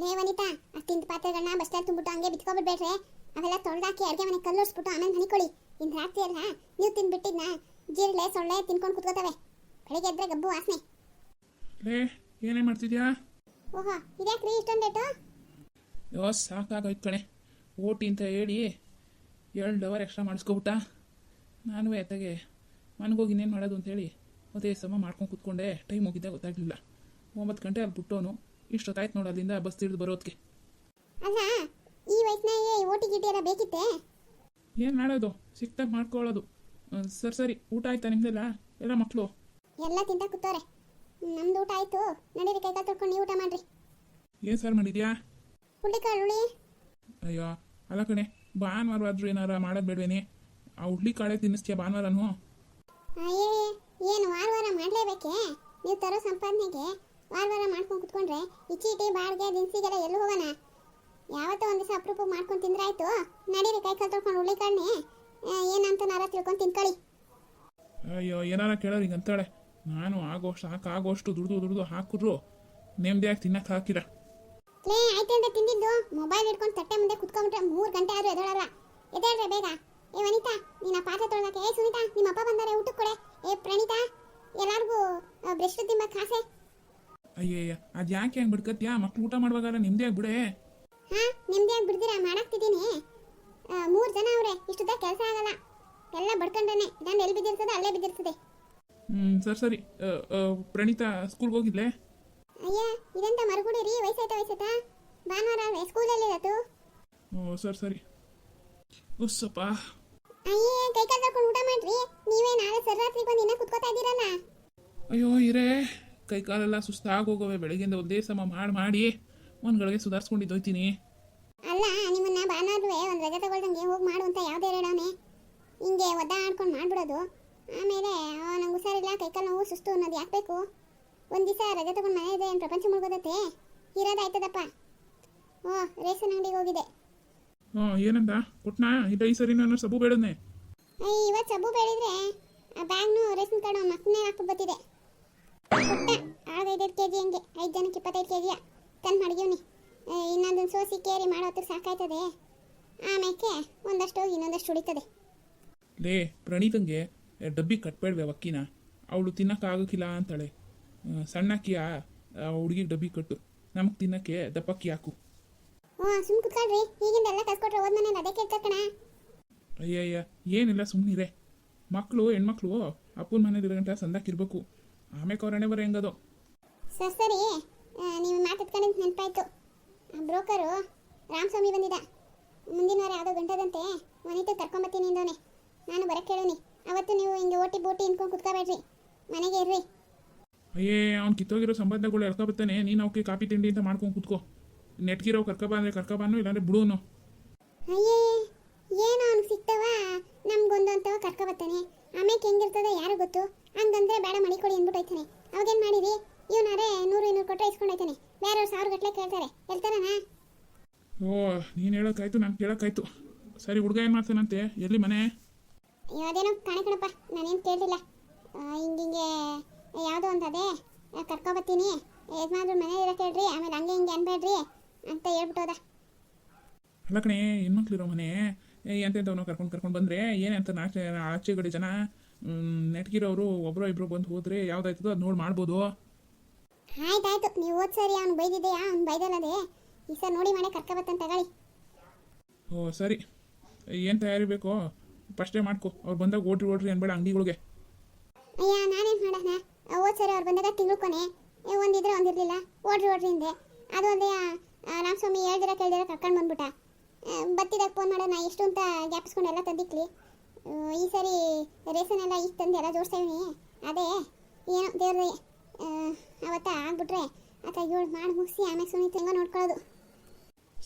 ಲೇ ವನಿತಾ ತಿಂದ ಪಾತ್ರೆಗಳನ್ನ ಬಸ್ಟಲ್ಲಿ ತುಂಬಿಟ್ಟು ಹಂಗೆ ಬಿತ್ಕೊಬಿಡ್ಬೇಡ್ರೆ. ಅವೆಲ್ಲ ತೊಳೆದಾಕಿ ಅಡುಗೆ ಮನೆ ಕಲ್ಲೋಡ್ಸ್ಬಿಟ್ಟು ಆಮೇಲೆ ಮನಿಕೊಳ್ಳಿ ಇನ್ನು ರಾತ್ರಿ ಅಲ್ಲ ನೀವು ತಿಂದ್ಬಿಟ್ಟಿದ್ನ? ಜೀರಳೆ ಸೊಳ್ಳೆ ತಿನ್ಕೊಂಡು ಕುತ್ಕೋತವೆ. ಬೆಳಿಗ್ಗೆ ಎದ್ರೆ ಗಬ್ಬು ವಾಸನೆ. ಲೇ ಏನೇ ಮಾಡ್ತಿದ್ಯಾ? ಓಹೋ ಇದ್ಯಾಕ್ರಿ ಇಷ್ಟೊಂದು ಡೇಟು ಯೋ ಸಾಕಾಗೋಯ್ತು ಕಣೆ. ಓಟಿ ಅಂತ ಹೇಳಿ ಎರಡು ಡವರ್ ಎಕ್ಸ್ಟ್ರಾ ಮಾಡಿಸ್ಕೊಬಿಟ್ಟ. ನಾನು ಎತ್ತಗೆ ಮನೆಗೋಗಿ ಇನ್ನೇನು ಮಾಡೋದು ಅಂತೇಳಿ ಅದೇ ಸಮ ಮಾಡ್ಕೊಂಡು ಕೂತ್ಕೊಂಡೆ. ಟೈಮ್ ಹೋಗಿದ್ದೆ ಗೊತ್ತಾಗಲಿಲ್ಲ. ಒಂಬತ್ತು ಗಂಟೆ ಅಲ್ಲಿ ಬಿಟ್ಟೋನು. ಇಷ್ಟೊತ್ತಾಯ್ತು ನೋಡು ಅಲ್ಲಿಂದ ಬಸ್ ತಿಳಿದು ಬರೋದಕ್ಕೆ ಅಲ್ಲ ಈ ವಯಸ್ಸಿನಾಗೆ ಓಟಿ ಗಿಟಿ ಎಲ್ಲ ಬೇಕಿತ್ತೆ? ಏನು ಮಾಡೋದು? ಸಿಕ್ತಾಗ ಮಾಡ್ಕೊಳ್ಳೋದು ಸರಿ ಸರಿ ಊಟ ಆಯ್ತಾ ನಿಮ್ದೆಲ್ಲ? ಎಲ್ಲ ಮಕ್ಕಳು ಎಲ್ಲ ತಿಂತ ಕೂತವ್ರೆ. ನಮ್ದು ಊಟ ಆಯ್ತು. ನಡೀರಿ ಕೈಕಾಲು ತೊಳ್ಕೊಂಡು ನೀವು ಊಟ ಮಾಡ್ರಿ. ಏನು ಸರ್ ಮಾಡಿದ್ಯಾ? ಹುಳಿಕಾಳು ಹುಳಿ. ಅಯ್ಯೋ ಅಲ್ಲ ಕಣೆ ಭಾನುವಾರ ಆದ್ರೂ ಏನಾರ ಮಾಡೋದು ಬೇಡವೇನೆ. ಆ ಹುಳಿ ಕಾಳೆ ತಿನ್ನಿಸ್ತೀಯ ಭಾನುವಾರನು? ಏನು ವಾರ ವಾರ ಮಾಡಲೇಬೇಕೆ? ನೀವು ತರೋ ಸಂಪಾದನೆಗೆ ವಾರ ವಾರ ಮಾಡ್ಕೊಂಡು ಕುತ್ಕೊಂಡ್ರೆ ಈ ಚೀಟಿ ಬಾಡಿಗೆ ದಿನಸಿಗೆಲ್ಲ ಎಲ್ಲಿ ಹೋಗೋಣ? ಯಾವತ್ತೋ ಒಂದು ದಿವಸ ಅಪ್ರೂಪ ಮಾಡ್ಕೊಂಡು ತಿಂದ್ರಾಯ್ತು. ನಡೀರಿ ಕೈ ಕಾಲು ತೊಳ್ಕೊಂಡು ಹುಳ್ಳಿಕಾಳನ್ನೇ ಏನಂತ ನಾರ ತಿಳ್ಕೊಂಡು ತಿನ್ಕೊಳ್ಳಿ. ಅಯ್ಯೋ ಏನಾರ ಕೇಳೋರು ಈಗ ಅಂತಾಳೆ. ನಾನು ಆಗೋಷ್ಟು ಸಾಕಾಗೋಷ್ಟು ದುಡ್ದು ದುಡ್ದು ಹಾಕಿದ್ರು ನೆಮ್ಮದಿಯಾಗಿ ತಿನ್ನಕ್ಕೆ ಹಾಕಿರ ಲೇ ಆಯ್ತು ಅಂತ ತಿಂದಿದ್ದು. ಮೊಬೈಲ್ ಹಿಡ್ಕೊಂಡು ತಟ್ಟೆ ಮುಂದೆ ಕುತ್ಕೊಂಡ್ಬಿಟ್ರೆ ಮೂರು ಗಂಟೆ ಆದರೂ ಎದೊಳಲ್ಲ ಎದ್ದೇಳ್ರೆ ಬೇಗ. ಏ ವನಿತಾ ನೀನ ಪಾತ್ರೆ ತೊಳ್ದಕ್ಕೆ ಏ ಸುನಿತಾ ನಿಮ್ಮ ಅಪ್ಪ ಬಂದಾರೆ ಊಟಕ್ಕೆ ಕೊಡೆ. ಏ ಪ್ರಣೀತಾ ಎಲ್ಲಾರ್ಗೂ ಬ್ರಷ್ ತಿಂಬಕ್ ಆಸೆ. ಅಯ್ಯಯ್ಯ ಅದು ಯಾಕೆ ಹಂಗೆ ಬಿಡ್ಕತ್ಯಾ? ಮಕ್ಳು ಊಟ ಮಾಡುವಾಗಲ್ಲ ನಿಮ್ದೇ ಬಿಡೆ ಹಾ ನಿಮ್ದೇ ಆಗಿ ಬಿಡ್ತೀರಾ ಮಾಡಾಕ್ತಿದ್ದೀನಿ. ಮೂರು ಜನ ಅವ್ರೆ ಇಷ್ಟದ ಕೆಲಸ ಆಗಲ್ಲ. ಎಲ್ಲ ಬಡ್ಕೊಂಡೇನೆ. ನಾನು ಎಲ್ಲಿ ಬಿದ್ದಿರ್ತದೆ ಅಲ್ಲೇ ಬಿದ್ದಿರ್ತದೆ. ಹ್ಮ್ ಸರಿ ಸರಿ. ಅ, ಅ, ಪ್ರಣೀತಾ ಸ್ಕೂಲ್ಗೆ ಹೋಗಿದ್ಲೆ? ಅಯ್ಯ ಇದೆಂತ ಮರುಗುಡಿ ರೀ ವಯಸ್ಸಾಯ್ತಾ ವಯಸ್ಸಾಯ್ತಾ? ಭಾನುವಾರ ಅಲ್ವೇ ಸ್ಕೂಲಲ್ಲಿ ಇರತ್ತು ಓ ಸರಿ ಸರಿ. ಉಸ್ಸಪ್ಪ. ಅಯ್ಯೇ ಕೈ ಕಾಲು ಊಟ ಮಾಡ್ರಿ. ನೀವೇ ನಾಳೆ ಸರ್ರಾತ್ರಿಗೆ ಬಂದು ಇನ್ನ ಕುತ್ಕೋತಾ ಇದ್ದೀರಲ್ಲ. ಅಯ್ಯೋ ಇರೇ. ಕೈ ಕಾಲೆಲ್ಲ ಸುಸ್ತಾಗೋಗವೆ ಬೆಳಗ್ಗೆಯಿಂದ ಒಂದೇ ಸಮ ಮಾಡಿ ಮಾಡಿ ಒಂದ್ಗಳಿಗೆ ಸುಧಾರಿಸ್ಕೊಂಡಿದ್ದು ಹೋಯ್ತೀನಿ ಅಲ್ಲ ನಿಮ್ಮನ್ನ ಭಾನುವಾರವೇ ಒಂದು ರಜೆ ತಗೊಳ್ದಂಗೆ ಹೋಗಿ ಮಾಡು ಅಂತ ಯಾವುದೇ ಹೇಳೋನೆ ಹಿಂಗೆ ಒದ್ದಾಡ್ಕೊಂಡು ಮಾಡ್ಬಿಡೋದು. ಆಮೇಲೆ ನಂಗೆ ಹುಷಾರಿಲ್ಲ ಕೈಕಾಲು ನೋವು ಸುಸ್ತು ಅನ್ನೋದು ಯಾಕೆ ಬೇಕು? ಒಂದು ದಿವಸ ರಜೆ ತಗೊಂಡು ಮನೆ ಇದೆ ಏನು ಪ್ರಪಂಚ ಮುಳುಗೋದತ್ತೆ ಇರೋದಾಯ್ತದಪ್ಪ. ಓ ರೇಷನ್ ಅಂಗಡಿಗೆ ಹೋಗಿದೆ ಹಾಂ ಏನಂದ? ಕೊಟ್ನಾ? ಇಲ್ಲ ಈ ಸರಿ ನಾನು ಸಬು ಬೇಡದ್ನೆ. ಅಯ್ಯ ಇವತ್ತು ಸಬ್ಬು ಬೇಡಿದ್ರೆ ಆ ಬ್ಯಾಗ್ನು ರೇಷನ್ ಕಾರ್ಡು ಮಕ್ಕನೇ ಹಾಕ್ಬಿಟ್ಟು ಬರ್ತಿದೆ. ಪುಟ್ಟ ಆಳ್ಗೈದೈದು ಕೆ ಜಿ ಹಂಗೆ. ಐದು ಜನಕ್ಕೆ ಇಪ್ಪತ್ತೈದು ಕೆ ಜಿಯ ತಂದು ಮಡಗಿವ್ನಿ ಇನ್ನೊಂದೊಂದು ಸೋಸಿ ಕೇರಿ ಸಾಕಾಯ್ತದೆ. ಆಮೇಲೆ ಒಂದಷ್ಟು ಹೋಗಿ ಇನ್ನೊಂದಷ್ಟು ಉಳಿತದೆ. ಲೇ ಪ್ರಣೀತಂಗೆ ಡಬ್ಬಿ ಕಟ್ಬೇಡ್ವೆ ಅಕ್ಕಿನ ಅವಳು ತಿನ್ನಕ್ಕಾಗಕ್ಕಿಲ್ಲ ಅಂತಾಳೆ. ಸಣ್ಣ ಅಕ್ಕಿಯ ಹುಡುಗಿಗೆ ಡಬ್ಬಿ ಕಟ್ಟು. ನಮಗೆ ತಿನ್ನಕ್ಕೆ ದಪ್ಪಕ್ಕಿ ಹಾಕು. ಹ್ಞೂ ಸುಮ್ ಕುತ್ಕೊಳ್ರಿ. ಈಗಿಂದ ಎಲ್ಲ ಕಸ್ಕೊಟ್ರೆ ಹೋದ್ ಮನೇಲಿ ಅದೇ ಕೇಳ್ತಕ್ಕಣ ಕಣ. ಅಯ್ಯಯ್ಯ ಏನಿಲ್ಲ ಸುಮ್ಮನಿರೆ ಮಕ್ಕಳು ಹೆಣ್ಮಕ್ಳು ಅಪ್ಪನ ಮನೇಲಿ ಗಂಟ ಸಂದಾಕಿರ್ಬೇಕು ಆಮೇಲೆ ಅವ್ರ ಬರ ಹೆಂಗದು? ಸರ್ ಸರಿ. ನೀವು ಮಾತಾಡ್ಕೊಂಡಿದ್ದು ನೆನಪಾಯ್ತು. ಬ್ರೋಕರು ರಾಮಸ್ವಾಮಿ ಬಂದಿದ್ದ ಮುಂದಿನ ವಾರ ಯಾವುದೋ ಗಂಟದಂತೆ ಮನೆಗೆ ಕರ್ಕೊಂಬತ್ತೀನಿ ಇಂದವನೆ ನಾನು ಬರಕ್ಕೆ ಹೇಳೋನಿ ಅವತ್ತು ನೀವು ಹಿಂಗೆ ಓಟಿ ಬೋಟಿ ಇನ್ಕೊಂಡು ಕುತ್ಕೋಬೇಡ್ರಿ. ಮನೆಗೆ ಇರ್ರಿ. ಅಯ್ಯೇ ಅವ್ನು ಕಿತ್ತೋಗಿರೋ ಸಂಬಂಧಗಳು ಎಳ್ಕೊಬತ್ತಾನೆ ನೀನು ಅವಕ್ಕೆ ಕಾಫಿ ತಿಂಡಿ ಅಂತ ಮಾಡ್ಕೊಂಡು ಕುತ್ಕೋ. ನೆಟ್ಗಿರೋ ಕರ್ಕಬ ಅಂದರೆ ಕರ್ಕಬಾನು ಇಲ್ಲಾಂದ್ರೆ ಬಿಡೋನು ಅಯ್ಯೇ ಏನೋ ಅವ್ನು ಸಿಗ್ತವ. ನಮ್ಗೊಂದು ಅಂತವ ಕರ್ಕೊಬತ್ತಾನೆ ಆಮೇಲೆ ಹೆಂಗಿರ್ತದೆ ಯಾರು ಗೊತ್ತು? ಹಂಗಂದ್ರೆ ಬೇಡ ಮಡಿಕೊಡಿ ಅಂದ್ಬಿಟ್ಟು ಹೋಯ್ತಾನೆ. ಅವಾಗೇನು ಮಾಡಿರಿ ಇವನಾರೆ ನೂರು ಇನ್ನೂರು ಕೊಟ್ಟರೆ ಇಸ್ಕೊಂಡೋಯ್ತಾನೆ ಬೇರೆಯವ್ರು ಸಾವಿರ ಗಟ್ಟಲೆ ಕೇಳ್ತಾರೆ. ಹೇಳ್ತಾರನಾ ಓ ನೀನು ಹೇಳೋಕ್ಕಾಯ್ತು ನಾನು ಕೇಳೋಕ್ಕಾಯ್ತು. ಸರಿ ಹುಡುಗ ಏನು ಮಾಡ್ತಾನಂತೆ? ಎಲ್ಲಿ ಮನೆ? ಅದೇನೋ ಕಾಣೆ ಕಣಪ್ಪ ನಾನೇನು ಕೇಳಿಲ್ಲ ಹಿಂಗೆ ಯಾವುದೋ ಒಂದು ಅದೇ ಕರ್ಕೊಬತ್ತೀನಿ. ಯಜಮಾನ್ರು ಮನೆ ಇರೋಕೆ ಕೇಳ್ರಿ ಆಮೇಲೆ ಹಂಗೆ ಹಿಂಗೆ ಅನ್ಬೇಡ್ರಿ ಅಂತ ಹೇಳ್ಬಿಟ್ಟೋದ ಅಲ್ಲ ಕಣೆ ಹೆಣ್ಮಕ್ಳಿರೋ ಮನೆ ಎಂತೆಂಥವ್ನು ಕರ್ಕೊಂಡು ಕರ್ಕೊಂಡು ಬಂದರೆ ಏನಂತ ನಾಚೆ ಆಚೆ ಕಡೆ ಜನ? ನೆಟ್ಗಿರೋರು ಒಬ್ಬರೋ ಇಬ್ಬರು ಬಂದು ಹೋದ್ರೆ ಯಾವ್ದಾಯ್ತದೋ ಅದು ನೋಡಿ ಮಾಡ್ಬೋದು. ಆಯ್ತಾಯ್ತು ನೀವು ಓದ್ಸರಿ ಅವ್ನು ಬೈದಿದೆಯಾ ಅವ್ನು ಬೈದಲ್ಲದೆ ಈ ಸರ್ ನೋಡಿ ಮನೆ ಕರ್ಕೊಬತ್ತಂತ ತಗೊಳ್ಳಿ. ಓ ಸರಿ. ಏನು ತಯಾರಿ ಬೇಕೋ? ಫಸ್ಟೇ ಮಾಡ್ಕೊ. ಅವ್ರು ಬಂದಾಗ ಓಟ್ರಿ ಓಡ್ರಿ ಅನ್ಬೇಡ ಅಂಗಡಿಗಳಿಗೆ. ಅಯ್ಯ ನಾನೇನು ಮಾಡೋಣ ಹೋದ್ ಸರಿ ಅವ್ರು ಬಂದಾಗ ತಿಳ್ಕೊನೆ ಒಂದಿದ್ರೆ ಒಂದಿರಲಿಲ್ಲ ಓಡ್ರಿ ಓಡ್ರಿ ಹಿಂದೆ ಅದು ಅಲ್ಲದೆ ರಾಮಸ್ವಾಮಿ ಹೇಳ್ದಿರ ಕೇಳ್ದಿರ ಕರ್ಕೊಂಡು ಬಂದ್ಬಿಟ್ಟ. ಬತ್ತಿದಾಗ ಫೋನ್ ಮಾಡೋಣ ಎಷ್ಟು ಅಂತ ಗ್ಯಾಪಿಸ್ಕೊಂಡು ಎಲ್ಲ ತಂದಿಕ್ಲಿ. ಈ ಸರಿ ರೇಷನ್ ಎಲ್ಲ ಈಗ ತಂದು ಎಲ್ಲ ಜೋಡಿಸ್ತೀವಿ ಅದೇ ಏನೋ ದೇವ್ರ ಅವತ್ತ ಆಗ್ಬಿಟ್ರೆ ಆತ ಏಳು ಮಾಡಿ ಮುಗಿಸಿ ಆಮೇಲೆ ಸುನೀತ ಹೆಂಗೋ ನೋಡ್ಕೊಳ್ಳೋದು.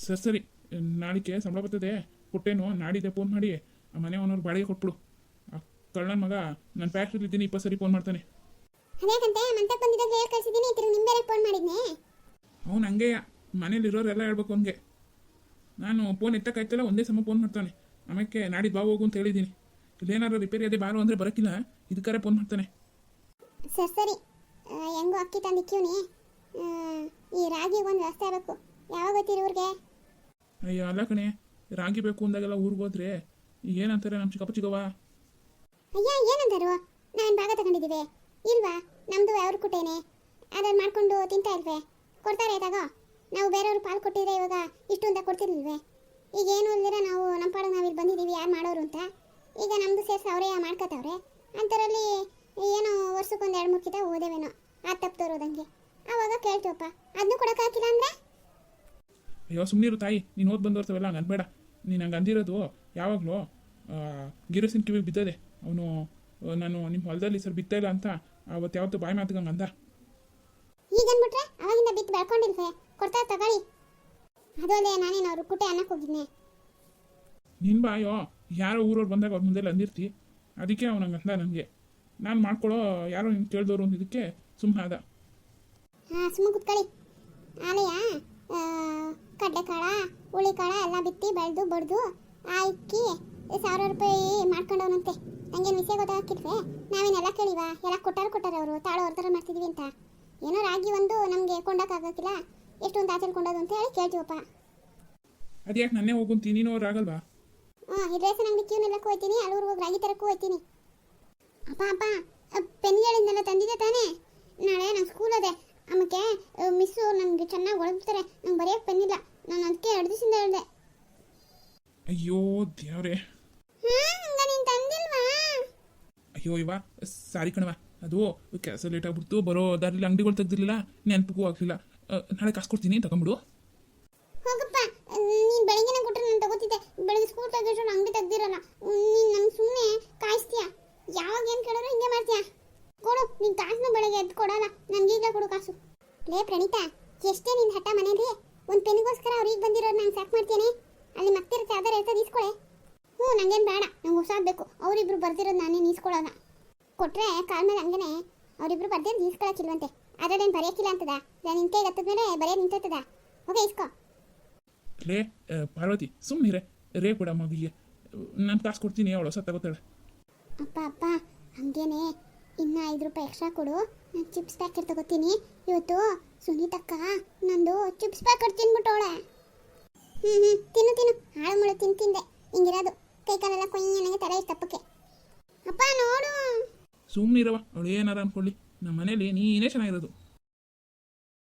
ಸರಿ ಸರಿ. ನಾಳಿಕೆ ಸಂಬಳ ಬರ್ತದೆ. ಕೊಟ್ಟೇನು ನಾಡಿದ್ದೆ ಫೋನ್ ಮಾಡಿ. ಆ ಮನೆ ಅವನವ್ರು ಬಾಡಿಗೆ ಕೊಟ್ಬಿಡು. ಆ ಕಳ್ಳನ ಮಗ ನನ್ನ ಫ್ಯಾಕ್ಟ್ರಿಲಿ ಇದ್ದೀನಿ ಇಪ್ಪತ್ತು ಸರಿ ಫೋನ್ ಮಾಡ್ತಾನೆ. ಅದೇಕಂತೆ ಮಂತಕ್ಕೆ ಬಂದಿದ್ದಾಗ ಹೇಳಿ ಕಳಿಸಿದ್ದೀನಿ ತಿರುಗಿ ನಿಮ್ಮ ಬೇರೆ ಫೋನ್ ಮಾಡಿದ್ನೆ? ಅವ್ನು ಹಂಗೆ ಮನೇಲಿ ಇರೋರೆಲ್ಲ ಹೇಳ್ಬೇಕು ಅವನಿಗೆ. ನಾನು ಫೋನ್ ಎತ್ತಕ್ಕಾಯ್ತಲ್ಲ ಒಂದೇ ಸಮ ಫೋನ್ ಮಾಡ್ತಾನೆ. ಆಮೇಲೆ ನಾಡಿದ್ದು ಬಾ ಹೋಗು ಅಂತ ಹೇಳಿದ್ದೀನಿ. ಇಲ್ಲೇನಾರು ರಿಪೇರಿ ಅದೇ ಬಾರು ಅಂದ್ರೆ ಬರೋಕ್ಕಿಲ್ಲ ಇದಕ್ಕಾರೆ ಫೋನ್ ಮಾಡ್ತಾನೆ. ಸರ್ ಸರಿ. ಹೆಂಗೋ ಅಕ್ಕಿ ತಂದಿಕ್ಕಿವ್ನಿ ಈ ರಾಗಿ ಒಂದು ವ್ಯವಸ್ಥೆ ಆಗಬೇಕು. ಯಾವಾಗ ಗೊತ್ತೀರಿ ಇವ್ರಿಗೆ ಅಯ್ಯೋ ಅಲ್ಲ ಕಣೆ. ರಾಗಿ ಬೇಕು ಅಂದಾಗೆಲ್ಲ ಊರಿಗೆ ಹೋದ್ರೆ ಏನಂತಾರೆ ನಮ್ಮ ಚಿಕ್ಕಪ್ಪ ಚಿಕ್ಕವ್ವ? ಅಯ್ಯ ಏನಂತಾರೆ ನಾನು ಭಾಗ ತಗೊಂಡಿದ್ದೀವಿ. ಇಲ್ವಾ? ನಮ್ದು ಅವ್ರ ಕುಟೇನೆ. ಅದನ್ನ ಮಾಡ್ಕೊಂಡು ತಿಂತಾ ಇಲ್ವೇ? ಕೊಡ್ತಾರೆ ತಗೋ ನಾವು ಬೇರೆಯವ್ರು ಪಾಲು ಕೊಟ್ಟಿದ್ರೆ ಇವಾಗ ಇಷ್ಟು ಅಂತ ಕೊಡ್ತಿರ್ಲಿಲ್ವೇ? ಈಗ ಏನು ಇಲ್ದಿರ ನಾವು ನಮ್ಮ ಪಾಡಿಗೆ ನಾವು ಇಲ್ಲಿ ಬಂದಿದ್ದೀವಿ ಯಾರು ಮಾಡೋರು ಅಂತ. ಈಗ ನಮ್ದು ಸೇರಿಸಿ ಅವರೇ ಮಾಡ್ಕೋತಾವ್ರೆ ಅಂಥರಲ್ಲಿ ಏನೋ ವರ್ಷಕ್ಕೊಂದು ಎರಡು ಮೂರು ಕಿತ ಓದೇವೇನೋ ಆ ತಪ್ಪು ತೋರೋದಂಗೆ. ಆವಾಗ ಕೇಳ್ತೀವಪ್ಪ. ಅದನ್ನು ಕೊಡೋಕ್ಕಾಗಿಲ್ಲ ಅಂದ್ರೆ? ಅಯ್ಯೋ ಸುಮ್ಮನಿರು ತಾಯಿ. ನೀನು ಓದ್ ಬಂದವರ್ತವೆಲ್ಲ ಹಂಗೆ ಅನ್ಬೇಡ. ನೀನು ಹಂಗೆ ಅಂದಿರೋದು ಯಾವಾಗಲೂ ಗಿರಸಿನ ಕಿವಿಗೆ ಬಿದ್ದದೆ. ಅವನು ನಾನು ನಿಮ್ಮ ಹೊಲದಲ್ಲಿ ಸರ್ ಬಿತ್ತ ಇಲ್ಲ ಅಂತ ಅವತ್ತು ಯಾವತ್ತು ಬಾಯಿ ಮಾತುಗಂಗೆ ಅಂದ. ಈಗ ಅವಾಗಿಂದ ಬಿತ್ತು ಬೆಳ್ಕೊಂಡಿಲ್ವೇ ಕೊಡ್ತಾ ತಗೊಳ್ಳಿ. ಅದು ಅಲ್ಲೇ ನಾನೇನು ಅವ್ರ ಕುಟೆ ಅನ್ನಕ್ಕೆ ಹೋಗಿದ್ನೆ. ನಿನ್ನ ಬಾಯೋ ಯಾರೋ ಊರವ್ರು ಬಂದಾಗ ಅವ್ರ ಮುಂದೆ ಅಂದಿರ್ತಿ. ಅದಕ್ಕೆ ಅವ್ನು ಹಂಗೆ ಅಂದ ನನಗೆ ನಾನು ಮಾಡ್ಕೊಳ್ಳೋ ಯಾರೋ ನಿನ್ನ ಕೇಳಿದವರು ಅಂದಿದ್ದಕ್ಕೆ ಸುಮ್ಮನೆ ಹಾಂ ಸುಮ್ಮನೆ ಕುತ್ಕೊಳ್ಳಿ. ಆಲೆಯ ಕಡ್ಲೆಕಾಳ ಹುಳಿಕಾಳ ಎಲ್ಲ ಬಿತ್ತಿ ಬೆಳೆದು ಬಡ್ದು ಆಯ್ಕಿ ಸಾವಿರ ರೂಪಾಯಿ ಮಾಡ್ಕೊಂಡವನಂತೆ. ನಂಗೇನು ವಿಷಯ ಗೊತ್ತಾಗಿಲ್ವೇ ನಾವೇನೆಲ್ಲ ಕೇಳಿವಾ? ಎಲ್ಲ ಕೊಟ್ಟಾರು ಕೊಟ್ಟಾರ ಅವರು. ತಾಳು ಅವ್ರ ಥರ ಮಾಡ್ತಿದ್ವಿ ಅಂತ. ಏನೋ ರಾಗಿ ಒಂದು ನಮಗೆ ಕೊಂಡೋಕ್ಕಾಗಕ್ಕಿಲ್ಲ. ಎಷ್ಟೊಂದು ಆಚರಣೆ ಕೊಂಡೋದು ಅಂತ ಹೇಳಿ ಕೇಳ್ತೀವಪ್ಪ. ಅದ್ಯಾಕೆ ನನ್ನೇ ಹೋಗುಂತೀನಿ ನೀನು ಅವ್ರು ಆಗಲ್ವಾ? ಹಾಂ ಈ ಅಂಗಡಿ ಕ್ಯೂನೆಲ್ಲಕ್ಕೂ ಹೋಗ್ತೀನಿ ಅಲ್ಲೂರು ಹೋಗಿ ರಾಗಿ ತರಕ್ಕೂ ಹೋಗ್ತೀನಿ. ಅಪ್ಪ ಅಪ್ಪ ಪೆನ್ಗಳಿಂದೆಲ್ಲ ತಂದಿದೆ ತಾನೇ. ನಾಳೆ ನಂಗೆ ಸ್ಕೂಲ್ ಅದೇ. ಆಮೇಲೆ ಮಿಸ್ಸು ನನಗೆ ಚೆನ್ನಾಗಿ ಒಳಗ್ತಾರೆ ನಂಗೆ ಬರೆಯೋಕ್ಕೆ ಪೆನ್ ಇಲ್ಲ. ನಾನು ಅದಕ್ಕೆ ಎರಡು ದಿವಸದಿಂದ ಹೇಳಿದೆ. ಅಯ್ಯೋ ದೇವ್ರೆ. ಅಯ್ಯೋ ಇವ ಸಾರಿ ಕಣವ ಅದು ಕೆಲಸ ಲೇಟ್ ಆಗ್ಬಿಡ್ತು ಬರೋ ದಾರಿಲಿ ಅಂಗಡಿಗಳು ತೆಗ್ದಿರ್ಲಿಲ್ಲ ನೆನಪಿಗೂ ಆಗಲಿಲ್ಲ. ನಾಳೆ ಕಾಸು ಕೊಡ್ತೀನಿ ತಗೊಂಬಿಡು ನಾನು ತಗೋತಿದ್ದೆ ಬೆಳಗ್ಗೆ ಸ್ಕೂಲ್ ತೆಗೆದ್ರು ಅಂಗಡಿ ತೆಗ್ದಿರಲ್ಲ. ನೀನು ನಂಗೆ ಸುಮ್ಮನೆ ಕಾಯಿಸ್ತೀಯ? ಯಾವಾಗ ಏನು ಕೇಳಿದ್ರು ಹಿಂಗೆ ಮಾಡ್ತೀಯಾ? ಕೊಡು, ನೀನು ಕಾಸನ್ನ ಬೆಳಗ್ಗೆ ಎದ್ದು ಕೊಡಲ್ಲ. ನನಗೆ ಕೊಡು ಕಾಸು. ಲೇ ಪ್ರಣೀತಾ, ಎಷ್ಟೇ ನಿನ್ನ ಹಠ ಮನೇಲಿ ಒಂದ್ ಪೆನ್ಗೋಸ್ಕರ ಅವ್ರಿಗೆ ಬಂದಿರೋರು ನಾನು ಸಾಕ್ ಮಾಡ್ತೀನಿ ಅಲ್ಲಿ ಮತ್ತಿರುತ್ತೆ ಅದರ ಇರ್ತದೆ ಇಸ್ಕೊಳೆ ಹ್ಞೂ, ನಂಗೇನು ಬೇಡ, ನಂಗೆ ಹೊಸಾದ್ ಬೇಕು ಅವರಿಬ್ರು ಬರ್ದಿರೋದು ನಾನೇ ಈಸ್ಕೊಳ್ಳೋಣ ಕೊಟ್ಟರೆ ಕಾಲ್ ಮೇಲೆ ಹಂಗೇನೆ ಅವರಿಬ್ರು ಬರ್ದಿರೋದು ಈಸ್ಕೊಳಕ್ಕಿಲ್ವಂತೆ ಅದ್ರದ್ದೇನು ಬರೆಯೋಕ್ಕಿಲ್ಲ ಅಂತದ? ನಿನ್ನ ಕೈಗೆ ಹತ್ತದ ಮೇಲೆ ಬರೆಯೋದು ನಿಂತದ ಓಕೆ ಇಸ್ಕೋ ಲೇ ಆ, ಪಾರ್ವತಿ ಸುಮ್ಮನಿರೆ ರೇ ಕೊಡ ಮಗಿಗೆ ನಾನು ತಾಸು ಕೊಡ್ತೀನಿ ಅವಳು ಹೊಸ ತಗೋತಾಳೆ. ಅಪ್ಪ ಅಪ್ಪ ಹಂಗೇನೆ. ಇನ್ನ ಐದು ರೂಪಾಯಿ ಎಕ್ಸ್ಟ್ರಾ ಕೊಡು. ನಾನು ಚಿಪ್ಸ್ ಪ್ಯಾಕೆಟ್ ತಗೋತೀನಿ. ಇವತ್ತು ಸುನೀತಕ್ಕ ನಂದು ಚಿಪ್ಸ್ ಪ್ಯಾಕೆಟ್ ತಿನ್ಬಿಟ್ಟವಳೆ. ಹ್ಞೂ ಹ್ಞೂ ತಿನ್ನು ತಿನ್ನು. ಹಾಳು ಮುಳು ತಿನ್ ತಿಂದೆ ಹಿಂಗಿರೋದು. ಕೈ ಕಾಲೆಲ್ಲ ಕೊಯ್ಯ ನನಗೆ ತಲೆ ತಪ್ಪಕ್ಕೆ ಅಪ್ಪ ನೋಡು. ಸುಮ್ಮನಿರವ ಅವಳು ಏನಾರ ಅನ್ಕೊಳ್ಳಿ ನಮ್ಮ ಮನೇಲಿ ನೀನೇ ಚೆನ್ನಾಗಿರೋದು.